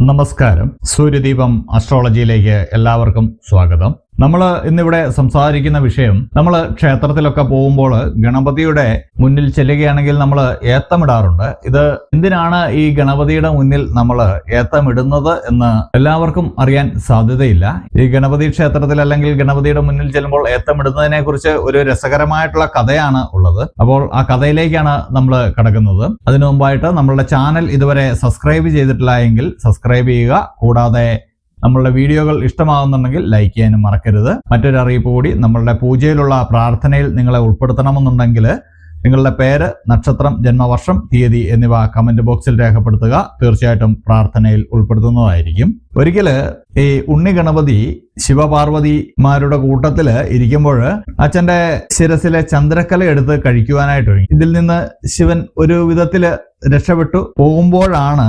നമസ്കാരം. സൂര്യദീപം അസ്ട്രോളജിയിലേക്ക് എല്ലാവർക്കും സ്വാഗതം. നമ്മൾ ഇന്നിവിടെ സംസാരിക്കുന്ന വിഷയം നമ്മൾ ക്ഷേത്രത്തിലൊക്കെ പോകുമ്പോൾ ഗണപതിയുടെ മുന്നിൽ ചെല്ലുകയാണെങ്കിൽ നമ്മൾ ഏത്തമിടാറുണ്ട്. ഇത് എന്തിനാണ് ഈ ഗണപതിയുടെ മുന്നിൽ നമ്മൾ ഏത്തമിടുന്നത് എന്ന് എല്ലാവർക്കും അറിയാൻ സാധ്യതയില്ല. ഈ ഗണപതി ക്ഷേത്രത്തിൽ അല്ലെങ്കിൽ ഗണപതിയുടെ മുന്നിൽ ചെല്ലുമ്പോൾ ഏത്തമിടുന്നതിനെ കുറിച്ച് ഒരു രസകരമായിട്ടുള്ള കഥയാണ് ഉള്ളത്. അപ്പോൾ ആ കഥയിലേക്കാണ് നമ്മൾ കടക്കുന്നത്. അതിനു മുമ്പായിട്ട് നമ്മളുടെ ചാനൽ ഇതുവരെ സബ്സ്ക്രൈബ് ചെയ്തിട്ടില്ല എങ്കിൽ സബ്സ്ക്രൈബ് ചെയ്യുക. കൂടാതെ നമ്മളുടെ വീഡിയോകൾ ഇഷ്ടമാകുന്നുണ്ടെങ്കിൽ ലൈക്ക് ചെയ്യാനും മറക്കരുത്. മറ്റൊരു അറിയിപ്പ് കൂടി നമ്മളുടെ പൂജയിലുള്ള പ്രാർത്ഥനയിൽ നിങ്ങളെ ഉൾപ്പെടുത്തണമെന്നുണ്ടെങ്കിൽ നിങ്ങളുടെ പേര് നക്ഷത്രം ജന്മവർഷം തീയതി എന്നിവ കമന്റ് ബോക്സിൽ രേഖപ്പെടുത്തുക. തീർച്ചയായിട്ടും പ്രാർത്ഥനയിൽ ഉൾപ്പെടുത്തുന്നതായിരിക്കും. ഒരിക്കൽ ഈ ഉണ്ണി ഗണപതി ശിവപാർവതിമാരുടെ കൂട്ടത്തിൽ ഇരിക്കുമ്പോൾ അച്ഛന്റെ ശിരസിലെ ചന്ദ്രക്കല എടുത്ത് കഴിക്കുവാനായിട്ട് ഒരുങ്ങി. ഇതിൽ നിന്ന് ശിവൻ ഒരു വിധത്തിൽ രക്ഷപ്പെട്ടു. പോകുമ്പോഴാണ്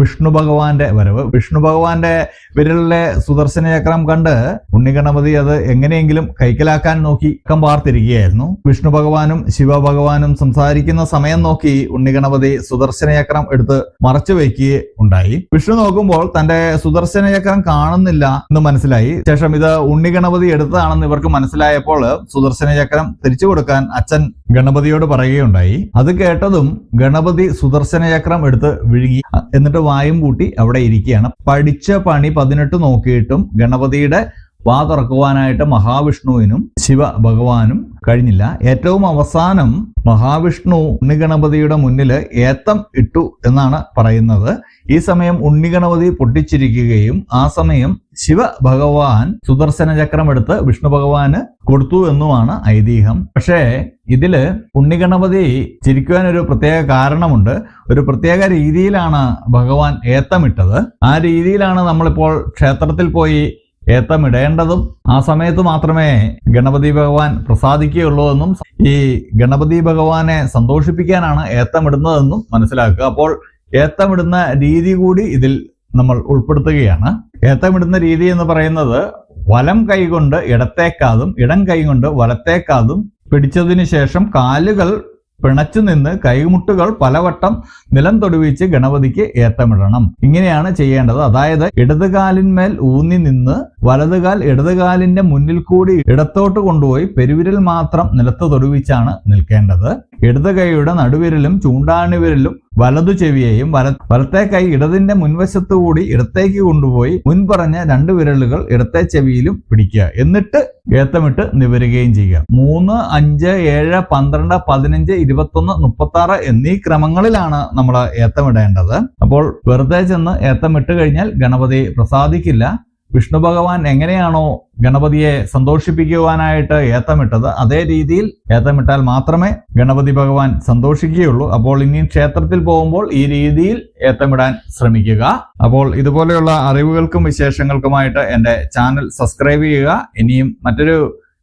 വിഷ്ണു ഭഗവാന്റെ വരവ്. വിഷ്ണു ഭഗവാന്റെ വിരലിലെ സുദർശന ചക്രം കണ്ട് ഉണ്ണിഗണപതി അത് എങ്ങനെയെങ്കിലും കൈക്കലാക്കാൻ നോക്കി കം പാർത്തിരിക്കുകയായിരുന്നു. വിഷ്ണു ഭഗവാനും ശിവഭഗവാനും സംസാരിക്കുന്ന സമയം നോക്കി ഉണ്ണിഗണപതി സുദർശന ചക്രം എടുത്ത് മറച്ചു വയ്ക്കുകയുണ്ടായി. വിഷ്ണു നോക്കുമ്പോൾ തന്റെ സുദർശന ചക്രം കാണുന്നില്ല എന്ന് മനസ്സിലായി. ശേഷം ഇത് ഉണ്ണി ഗണപതി എടുത്തതാണെന്ന് ഇവർക്ക് മനസ്സിലായപ്പോൾ സുദർശന ചക്രം തിരിച്ചു കൊടുക്കാൻ അച്ഛൻ ഗണപതിയോട് പറയുകയുണ്ടായി. അത് കേട്ടതും ഗണപതി സുദർശന ചക്രം എടുത്ത് വിഴുകി എന്നിട്ട് വായും കൂട്ടി അവിടെ ഇരിക്കുകയാണ്. പഠിച്ച പണി പതിനെട്ട് നോക്കിയിട്ടും ഗണപതിയുടെ വാ തുറക്കുവാനായിട്ട് മഹാവിഷ്ണുവിനും ശിവ ഭഗവാനും കഴിഞ്ഞില്ല. ഏറ്റവും അവസാനം മഹാവിഷ്ണു ഉണ്ണിഗണപതിയുടെ മുന്നിൽ ഏത്തം ഇട്ടു എന്നാണ് പറയുന്നത്. ഈ സമയം ഉണ്ണിഗണപതി പൊട്ടിച്ചിരിക്കുകയും ആ സമയം ശിവ ഭഗവാൻ സുദർശന ചക്രം എടുത്ത് വിഷ്ണു ഭഗവാന് കൊടുത്തു എന്നുമാണ് ഐതിഹ്യം. പക്ഷേ ഇതിൽ ഉണ്ണിഗണപതി ചിരിക്കുവാൻ ഒരു പ്രത്യേക കാരണമുണ്ട്. ഒരു പ്രത്യേക രീതിയിലാണ് ഭഗവാൻ ഏത്തമിട്ടത്. ആ രീതിയിലാണ് നമ്മളിപ്പോൾ ക്ഷേത്രത്തിൽ പോയി ഏത്തമിടേണ്ടതും ആ സമയത്ത് മാത്രമേ ഗണപതി ഭഗവാൻ പ്രസാദിക്കുകയുള്ളൂ എന്നും ഈ ഗണപതി ഭഗവാനെ സന്തോഷിപ്പിക്കാനാണ് ഏത്തമിടുന്നതെന്നും മനസ്സിലാക്കുക. അപ്പോൾ ഏത്തമിടുന്ന രീതി കൂടി ഇതിൽ നമ്മൾ ഉൾപ്പെടുത്തുകയാണ്. ഏത്തമിടുന്ന രീതി എന്ന് പറയുന്നത് വലം കൈകൊണ്ട് ഇടത്തേക്കാതും ഇടം കൈകൊണ്ട് വലത്തേക്കാതും പിടിച്ചതിന് ശേഷം കാലുകൾ പിണച്ചു നിന്ന് കൈമുട്ടുകൾ പലവട്ടം നിലം തൊടുവിച്ച് ഗണപതിക്ക് ഏത്തമിടണം. ഇങ്ങനെയാണ് ചെയ്യേണ്ടത്. അതായത് ഇടതുകാലിന്മേൽ ഊന്നി നിന്ന് വലതുകാൽ ഇടതുകാലിന്റെ മുന്നിൽ കൂടി ഇടത്തോട്ട് കൊണ്ടുപോയി പെരുവിരൽ മാത്രം നിലത്ത് തൊടുവിച്ചാണ് നിൽക്കേണ്ടത്. ഇടത് കൈയുടെ നടുവിരലും ചൂണ്ടാണിവിരലും വലതു ചെവിയെയും വല വലത്തെ കൈ ഇടതിന്റെ മുൻവശത്തു കൂടി ഇടത്തേക്ക് കൊണ്ടുപോയി മുൻപറഞ്ഞ രണ്ട് വിരലുകൾ ഇടത്തെ ചെവിയിലും പിടിക്കുക. എന്നിട്ട് ഏത്തമിട്ട് നിവരുകയും ചെയ്യുക. മൂന്ന് അഞ്ച് ഏഴ് പന്ത്രണ്ട് പതിനഞ്ച് ഇരുപത്തൊന്ന് മുപ്പത്തി എന്നീ ക്രമങ്ങളിലാണ് നമ്മൾ ഏത്തമിടേണ്ടത്. അപ്പോൾ വെറുതെ ചെന്ന് ഏത്തമിട്ട് കഴിഞ്ഞാൽ ഗണപതി പ്രസാദിക്കില്ല. വിഷ്ണു ഭഗവാൻ എങ്ങനെയാണോ ഗണപതിയെ സന്തോഷിപ്പിക്കുവാനായിട്ട് ഏത്തമിട്ടത് അതേ രീതിയിൽ ഏത്തമിട്ടാൽ മാത്രമേ ഗണപതി ഭഗവാൻ സന്തോഷിക്കുകയുള്ളൂ. അപ്പോൾ ഇനി ക്ഷേത്രത്തിൽ പോകുമ്പോൾ ഈ രീതിയിൽ ഏത്തമിടാൻ ശ്രമിക്കുക. അപ്പോൾ ഇതുപോലെയുള്ള അറിവുകൾക്കും വിശേഷങ്ങൾക്കുമായിട്ട് എന്റെ ചാനൽ സബ്സ്ക്രൈബ് ചെയ്യുക. ഇനിയും മറ്റൊരു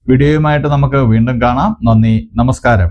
വീഡിയോയുമായിട്ട് നമുക്ക് വീണ്ടും കാണാം. നന്ദി നമസ്കാരം.